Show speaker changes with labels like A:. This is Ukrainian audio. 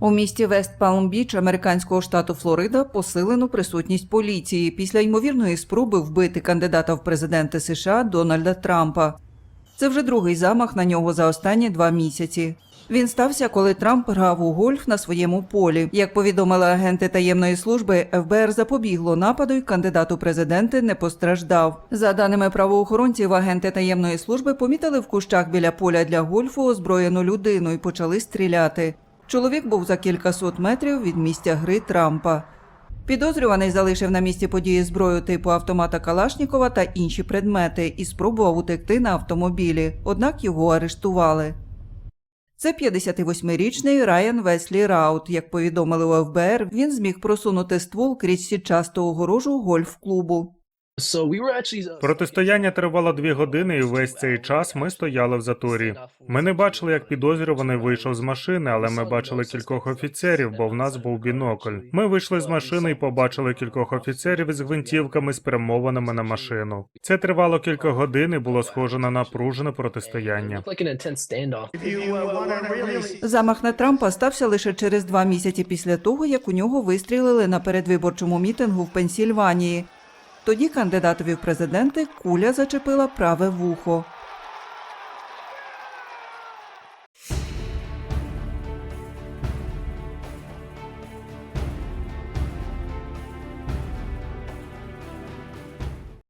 A: У місті Вест Палм-Біч американського штату Флорида посилено присутність поліції після ймовірної спроби вбити кандидата в президенти США Дональда Трампа. Це вже другий замах на нього за останні два місяці. Він стався, коли Трамп грав у гольф на своєму полі. Як повідомили агенти таємної служби, ФБР запобігло нападу, і кандидат у президенти не постраждав. За даними правоохоронців, агенти таємної служби помітили в кущах біля поля для гольфу озброєну людину і почали стріляти. Чоловік був за кількасот метрів від місця гри Трампа. Підозрюваний залишив на місці події зброю типу автомата Калашнікова та інші предмети і спробував утекти на автомобілі, однак його арештували. Це 58-річний Райан Веслі Раут. Як повідомили у ФБР, він зміг просунути ствол крізь сітчасту огорожу гольф-клубу.
B: So uh,
C: Протистояння тривало дві години, і весь цей час ми стояли в заторі. Ми не бачили, як підозрюваний вийшов з машини, але ми бачили кількох офіцерів, бо в нас був бінокль. Ми вийшли з машини і побачили кількох офіцерів із гвинтівками, спрямованими на машину. Це тривало кілька годин і було схоже на напружене протистояння.
B: standoff.
A: Замах на Трампа стався лише через два місяці після того, як у нього вистрілили на передвиборчому мітингу в Пенсільванії. Тоді кандидатові в президенти куля зачепила праве вухо.